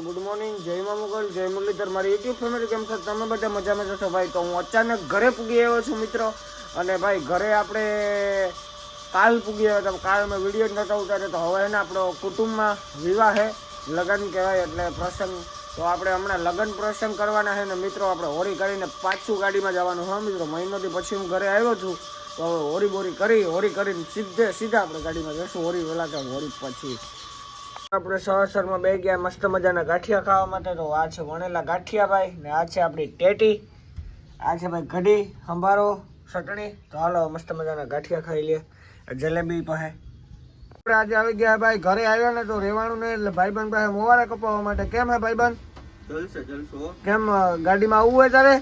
Good morning જય મા મુગલ જય મુરલીધર મારી યુટ્યુબ ફેમિલી કેમ છો? તમે બધા મજામાં જશો ભાઈ, તો હું અચાનક ઘરે પૂગી આવ્યો છું, મિત્રો. અને ભાઈ, ઘરે આપણે કાલ પૂગી આવ્યો હતા. કાલ મેં વીડિયો જ નહોતા ઉતાર્યો, તો હવે એને આપણો કુટુંબમાં વિવાહ છે લગ્ન કહેવાય એટલે પ્રસંગ. તો આપણે હમણાં લગ્ન પ્રસંગ કરવાના છે ને, મિત્રો, આપણે હોરી કરીને પાછું ગાડીમાં જવાનું. હા, મિત્રો, મહિનોથી પછી હું ઘરે આવ્યો છું, તો હવે હોરી બોરી કરી હોરી કરીને સીધે, સીધા આપણે ગાડીમાં જશું હોરી વહેલા હોરી પછી. આપણે સવાસરમાં બે ગયા મસ્ત મજાના ગાંઠિયા ખાવા માટે. તો આ છે વણેલા ગાંઠિયા ભાઈ ને આ છે આપણી ટેટી. આ છે ભાઈ કઢી સંભારો ચટણી. તો હાલો મસ્ત મજાના ગાંઠિયા ખાઈ લે જલેબી પાસે. આપણે આજે આવી ગયા ભાઈ ઘરે આવ્યા ને તો રહેવાનું નહીં એટલે ભાઈબંધ પાસે મોવારા કપાવવા માટે. કેમ હે ભાઈબંધ? કેમ ગાડીમાં આવવું હોય તારે?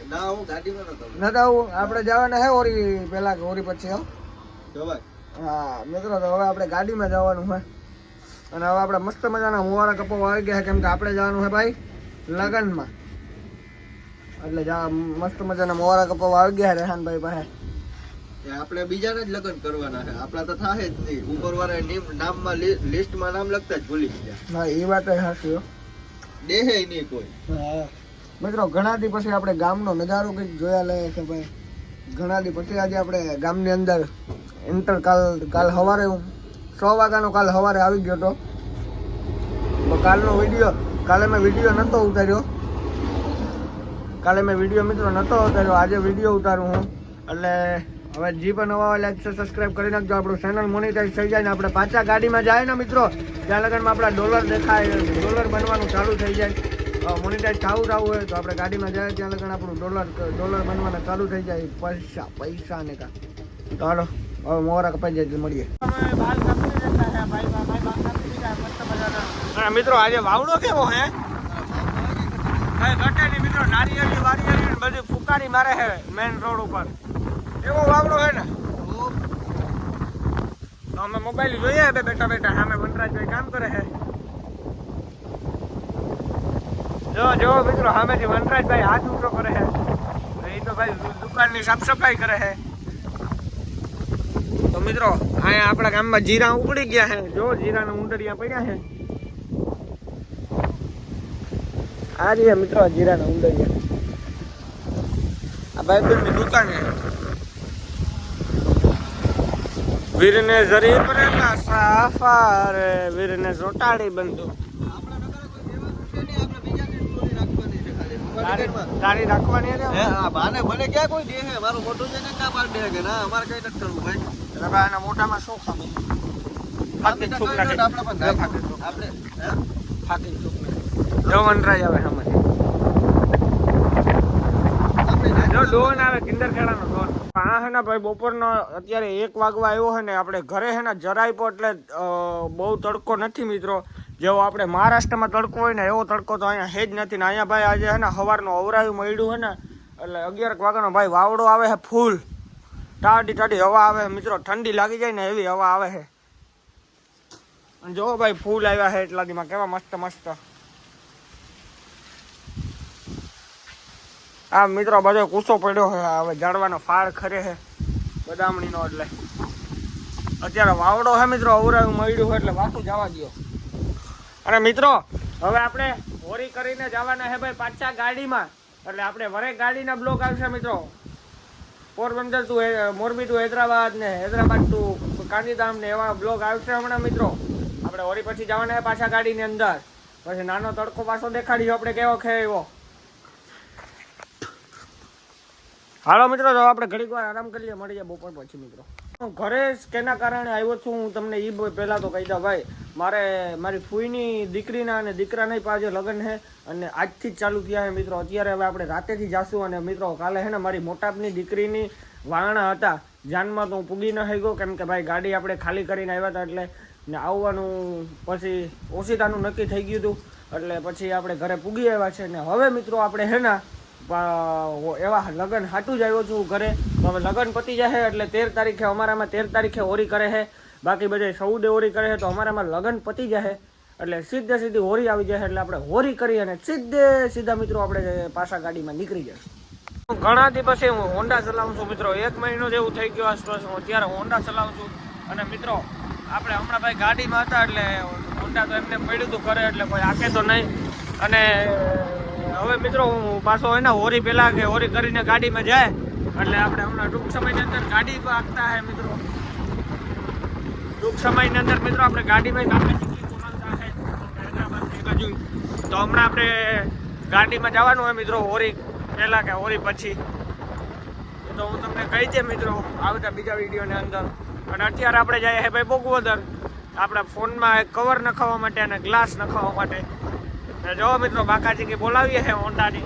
નતો આવવું આપણે જવાના હે ઓરી પેલા ઓરી પછી હા? મિત્રો તો હવે આપણે ગાડીમાં જવાનું હોય અને હવે આપણે મસ્ત મજાના મુવારા કપો આવી ગયા કેમ કે આપણે જવાનું છે ભાઈ લગ્નમાં. એટલે જા મસ્ત મજાના મુવારા કપો આવી ગયા છે રેહાનભાઈ પાસે. આપણે બીજાને જ લગ્ન કરવાના છે. આપણા તો થાય જ નહીં. ઉપરવાળા નીમ- નામમાં લિસ્ટમાં નામ લખતા જ ભૂલી ગયા. હા એ વાત હો. દેહે નહીં કોઈ. હા. મિત્રો ઘણા દી પછી આપણે ગામનો નજારો કંઈક જોયા લઈએ છે ભાઈ. ઘણા દી પછી આજે આપણે ગામની અંદર ઇન્ટર કાલ કાલ સવારે હું સો વાગ્યાનો કાલ સવારે આવી ગયો હતો તો કાલનો વીડિયો કાલે મેં વીડિયો નહોતો ઉતાર્યો. કાલે મેં વીડિયો મિત્રો નહોતો ઉતાર્યો. આજે વીડિયો ઉતારું હું. એટલે હવે જે પણ નવા હોય લાઈક સબસ્ક્રાઇબ કરી નાખજો. આપણું ચેનલ મોનિટાઈઝ થઈ જાય ને આપણે પાછા ગાડીમાં જાય ને મિત્રો. ત્યાં લગનમાં આપણા ડોલર દેખાય, ડોલર બનવાનું ચાલુ થઈ જાય. મોનિટાઈઝ થવું થવું હોય તો આપણે ગાડીમાં જાય, ત્યાં લગન આપણું ડોલર ડોલર બનવાના ચાલુ થઈ જાય. પૈસા પૈસા ને કા ચાલો હવે મોરા કપાઈ જાય તો મળીએ મિત્રો આજે વાવડો કેવો હે? ઘટે નહીં મિત્રો નારિયેળી, વારિયેળી બધી ફુકારી મારે હે મેન રોડ ઉપર. એવો વાવડો હે ને? તો અમે મોબાઈલ જોઈએ બે બેઠા બેઠા, સામે વનરાજભાઈ કામ કરે હે. જો જો, મિત્રો, સામેથી વનરાજભાઈ હાથ ઊંચો કરે હે. એ તો ભાઈ દુકાનની સાફ સફાઈ કરે હે. તો મિત્રો, અહીંયા આપણા ગામમાં જીરા ઉપડી ગયા છે જો, જીરાના ઉંડરિયા પડ્યા છે આ રહ્યા મિત્રો જીરાના ઉંડરિયા આ ભાઈબંધની દુકાન વીરને જરી પર સાફાર વીરને ચોટાડી બંધુ. ગાડી રાખવાની બાને ભલે ક્યાં કોઈ દેહે મારું મોટું છે ને ક્યાં બાર દેહે કે ના અમારે કઈ નથી કરવું ભાઈ. એટલે ભાઈ આના મોઢામાં શું ખામી ફાકી નાખે. આપણે. પણ. આપણે ફાકી નાખે. જો વનરાજ આવે આપણે જો ડોન આવે હે ભાઈ બપોરનો અત્યારે એક વાગવા આવ્યો ને આપણે ઘરે એટલે બહુ તડકો નથી મિત્રો. જેવો આપણે મહારાષ્ટ્રમાં તડકો હોય ને એવો તડકો તો અહીંયા હે જ નથી. અહીંયા ભાઈ આજે ને સવારનું અવરાયું મળ્યું છે ને, એટલે અગિયાર વાગ્યાનો ભાઈ વાવડો આવે છે ફૂલ. ટાઢી ટાઢી હવા આવે મિત્રો. ઠંડી લાગી જાય ને એવી હવા આવે છે જો ભાઈ ફૂલ આવ્યા છે એટલા દીમાં. કેવા મસ્ત મસ્ત. આ મિત્રો બધો કૂસો પડ્યો છે. હવે ઝાડવાનો ફાળ ખરે છે. બદામણીનો એટલે. અત્યારે વાવડો છે મિત્રો અવરાયું મળ્યું એટલે વાતું જવા દો અને મિત્રો, હવે આપણે હોરી કરીને જવાના છે ભાઈ પાછા ગાડીમાં. એટલે આપણે વરે ગાડીના બ્લોક આવશે મિત્રો. પોરબંદર ટુ મોરબી ટુ હૈદરાબાદ ને હૈદરાબાદ ટુ ગાંધીધામ ને એવા બ્લોક આવશે હમણાં મિત્રો. આપણે હોરી પછી જવાના પાછા ગાડીની અંદર. પછી નાનો તડકો પાછો દેખાડીશું આપણે કેવો ખે એવો હાલો મિત્રો, તો આપણે ઘડીક વાર આરામ કરીએ, મળીએ બપોર પછી મિત્રો. હું ઘરે કેના કારણે આવ્યો છું, હું તમને એ પહેલાં તો કહી દઉં, ભાઈ, મારે, મારી ફૂઈની દીકરીના અને દીકરાના પાસે લગ્ન છે અને આજથી જ ચાલુ થયા છે મિત્રો. અત્યારે હવે આપણે રાતેથી જાશું અને મિત્રો, કાલે છે ને મારી મોટાપની દીકરીની વારણા હતા. જાનમાં તો હું પૂગી ન થઈ ગયો, કેમ કે ભાઈ ગાડી આપણે ખાલી કરીને આવ્યા હતા એટલે ને આવવાનું પછી ઓશિતાનું નક્કી થઈ ગયું હતું. એટલે પછી આપણે ઘરે પૂગી આવ્યા છે ને હવે મિત્રો આપણે હે ને પ- એવા લગ્ન હાટું જ આવ્યો છું ઘરે. તો હવે લગ્ન પતી જશે એટલે તેર તારીખે અમારામાં તેર તારીખે હોરી કરે છે બાકી બધે ચૌદે હોરી કરે છે તો અમારામાં લગ્ન પતી જશે એટલે સીધે સીધી હોરી આવી જશે એટલે આપણે હોરી કરી અને સીધે સીધા મિત્રો આપણે પાછા ગાડીમાં નીકળી જશું. ઘણા દિવસે હું હોન્ડા ચલાવું છું મિત્રો. એક મહિનો જેવું થઈ ગયો આસપાસ. હું અત્યારે હોન્ડા ચલાવું છું. અને મિત્રો, આપણે હમણાં ભાઈ ગાડીમાં હતા એટલે હોન્ડા તો એમને પડ્યું હતું કરે એટલે કોઈ આકે તો નહીં. અને હવે મિત્રો, હું પાછો હોય ને, હોરી પેલા કે હોરી કરીને ગાડીમાં જાય. એટલે આપણે હમણાં ટૂંક સમયની અંદર ગાડી પાકતા હે મિત્રો. ટૂંક સમયની અંદર મિત્રો આપણે ગાડીમાં બાજુ. તો હમણાં આપણે ગાડીમાં જવાનું હોય મિત્રો, હોરી પહેલાં કે હોરી પછી. તો હું તમને કહી દે મિત્રો આવતા બીજા વિડીયોની અંદર. અને અત્યારે આપણે જઈએ હે ભાઈ બોગવદર આપણા ફોનમાં કવર નખાવવા માટે અને ગ્લાસ નખાવવા માટે. જો મિત્રો, બાકાજી કે બોલાવીએ હે હોન્ડાની.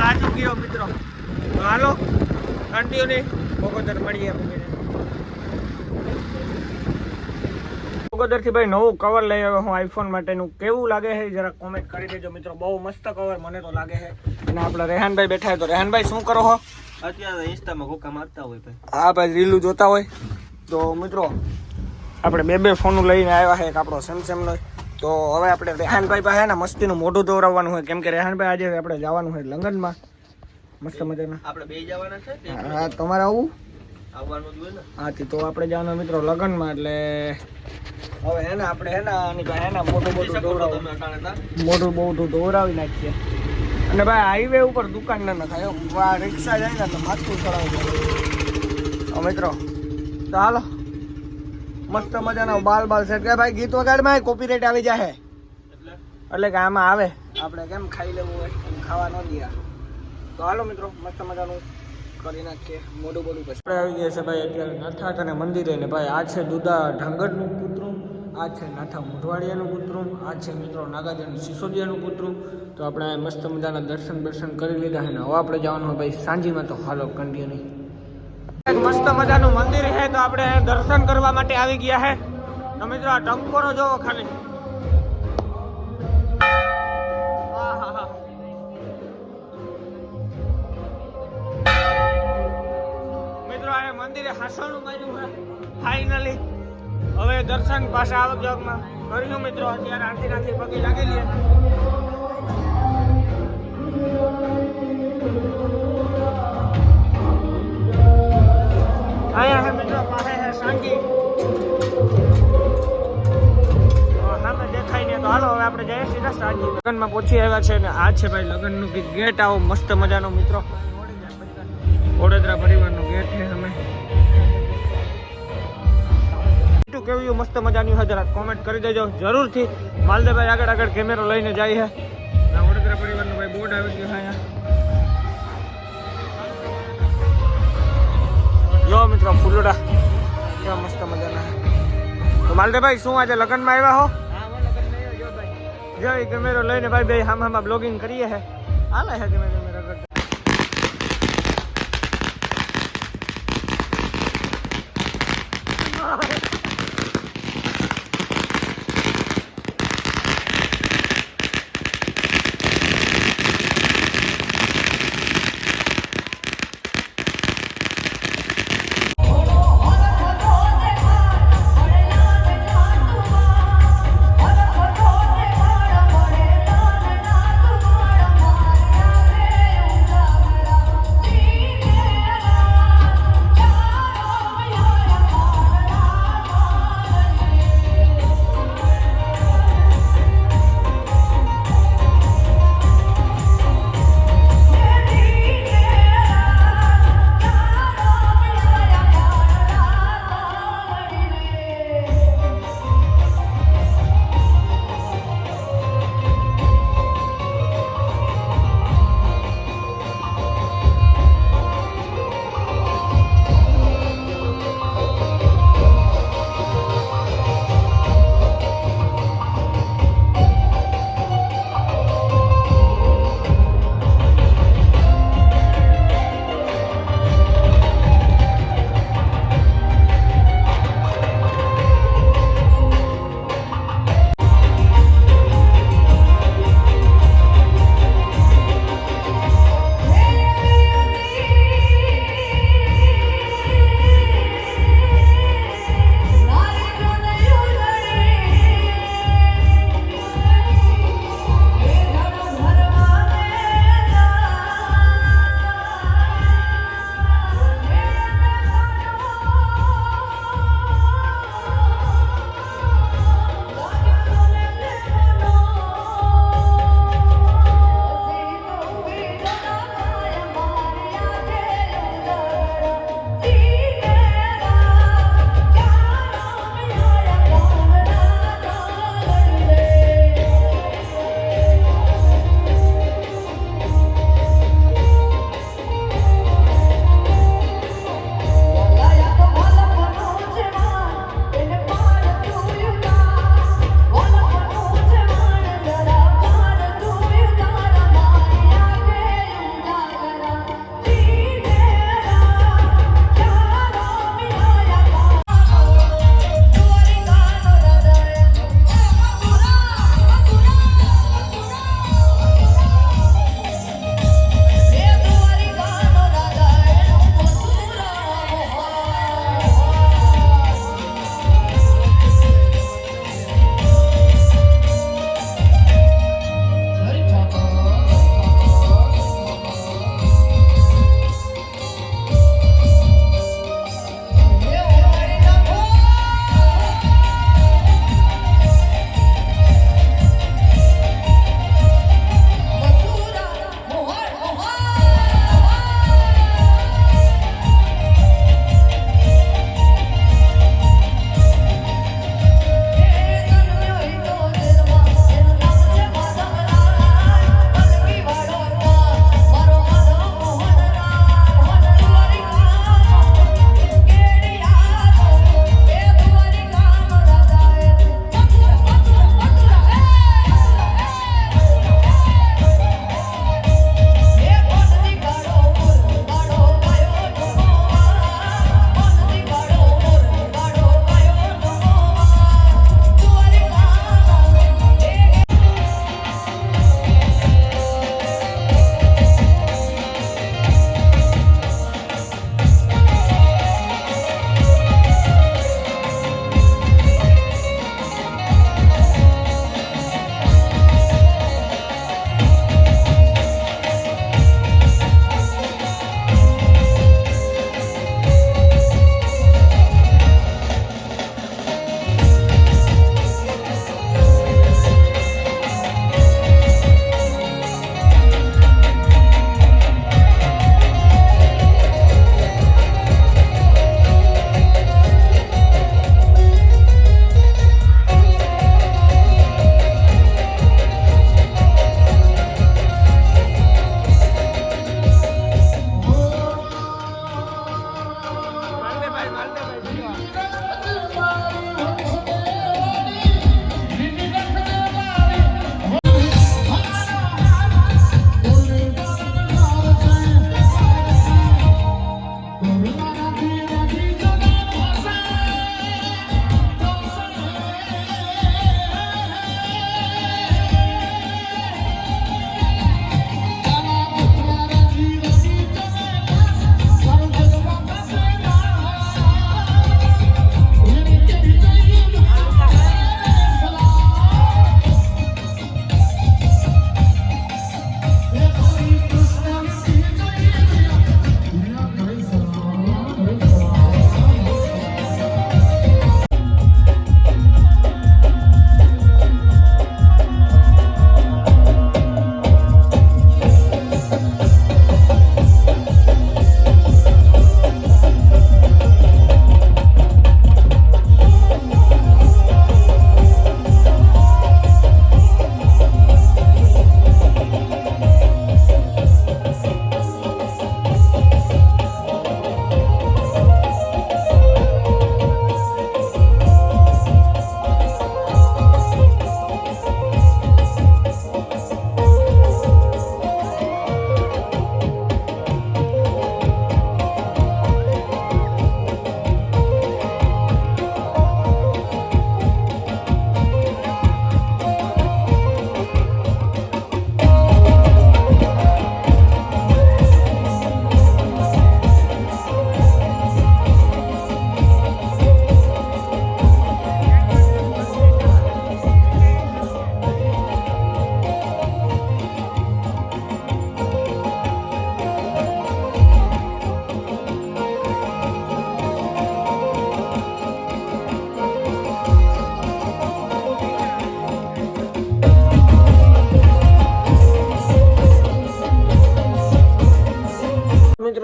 રાજુ ગયો મિત્રો. હાલો કન્ટિન્યુ બોગોદર મળીએ ગોગોદરથી ભાઈ નવું કવર લઈ આવ્યો હું આઈફોન માટેનું. કેવું લાગે છે? જરા કોમેન્ટ કરી દેજો મિત્રો. બહુ મસ્ત કવર મને તો લાગે છે. અને આપણા રેહાનભાઈ બેઠા હોય તો રેહાનભાઈ, શું કરો છો અત્યારે ઇન્સ્ટામાં કોકા મારતા હોય ભાઈ. હા ભાઈ રીલું જોતા હોય. તો મિત્રો આપણે બે બે ફોન લઈને આવ્યા છે એક આપણો સેમસેમનો તો હવે આપણે રેહાનભાઈ પાસે ને મસ્તીનું મોઢું દોરાવવાનું હોય. કેમ કે રેહાનભાઈ આજે આપણે જવાનું હોય લંગનમાં મસ્ત મજાના. આપણે બે જવાના છે હા તમારે આવું? આવવાનું ને. હાથી તો આપણે જવાના મિત્રો લગ્નમાં એટલે હવે હેને આપણે હેના આની પાસે હે મોટું મોટું દોરાવું. મોટું દોરાવી નાખીએ. અને ભાઈ હાઈવે ઉપર દુકાન ના નખાય આ રિક્ષા જાય ને તો માથું ચડાવી મિત્રો. તો હાલો. મસ્ત મજાનો બાલ બાલ સેટ કે ભાઈ, ગીત વગાડમાં કોપીરાઇટ આવી જાય એટલે કે આમાં આવે. આપણે કેમ ખાઈ લેવું હોય? ખાવા ન દે તો હાલો, મિત્રો. મસ્ત મજાનું કરી નાખીએ. મોઢું બોલું પછી. આવી ગયા છે ભાઈ અત્યારે નથાટ અને મંદિરે ને ભાઈ આ છે દુદા ઢાંગરનું કૂતરું આ છે નાથા મોઢવાડિયાનું કૂતરું, આ છે મિત્રો નાગાજન સિસોદિયાનું કૂતરું. તો આપણે મસ્ત મજાના દર્શન દર્શન કરી લીધા છે ને હવે આપણે જવાનું હોય ભાઈ સાંજીમાં તો હાલો કન્ટિન્યુ એક મસ્ત મજાનું મંદિર છે, તો આપણે દર્શન કરવા માટે આવી ગયા છે. તો મિત્રો આ ટંકોરો જોવો ખાલી. મંદિરે હાસણું કર્યું છે ફાઇનલી હવે દર્શન પાછા આવક જાવકમાં કર્યું મિત્રો, અત્યારે આરતી નાથી પગે લાગેલી. અહીંયા છે મિત્રો પાસે છે સાંજી સામે દેખાય હાલો, હવે આપણે જઈએ સીધા સાંજી લગ્નમાં પહોંચી આવ્યા છે ને આ છે ભાઈ લગ્નનું ગેટ આવો મસ્ત મજાનો મિત્રો. વડોદરા પરિવારનો તું કેવું મસ્ત મજાની હોય જરા કોમેન્ટ કરી દેજો જરૂરથી. માલદેભાઈ આગળ આગળ કેમેરો લઈને જાય છે આ વડોદરા પરિવારનું ભાઈ બોર્ડ આવી ગયું છે અહીંયા. જો મિત્રો ફૂલડા. કેવા મસ્ત મજાના. છે. તો માલદેભાઈ શું આજે લગ્નમાં આવ્યા હો? જય કેમેરો લઈને ભાઈ ભાઈ હામ હામાં બ્લોગિંગ કરીએ છે હાલે છે કેમેરો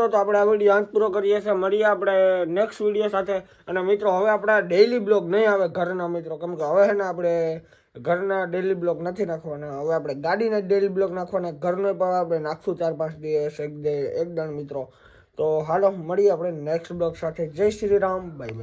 તો આપણે આ વીડિયો અંત પૂરો કરીએ છીએ. મળીએ આપણે નેક્સ્ટ વીડિયો સાથે. અને મિત્રો, હવે આપણા ડેઈલી બ્લોગ નહીં આવે ઘરના મિત્રો. કેમ કે હવે છે ને આપણે ઘરના ડેઈલી બ્લોગ નથી નાખવાના. હવે આપણે ગાડીના ડેઇલી બ્લોગ નાખવાના. ઘરનો પણ આપણે નાખશું ચાર પાંચ દિવસ, એક દે, એક મિત્રો. તો હાલો, મળીએ આપણે નેક્સ્ટ બ્લોગ સાથે. જય શ્રી રામ. Bye bye